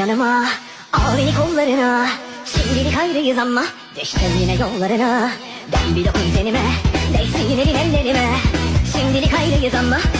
yanıma. Al beni kollarına Şimdilik ayrıyız ama Düştüm yine yollarına. Dön bir dokun tenime Değsin elin ellerime. Şimdilik ayrıyız ama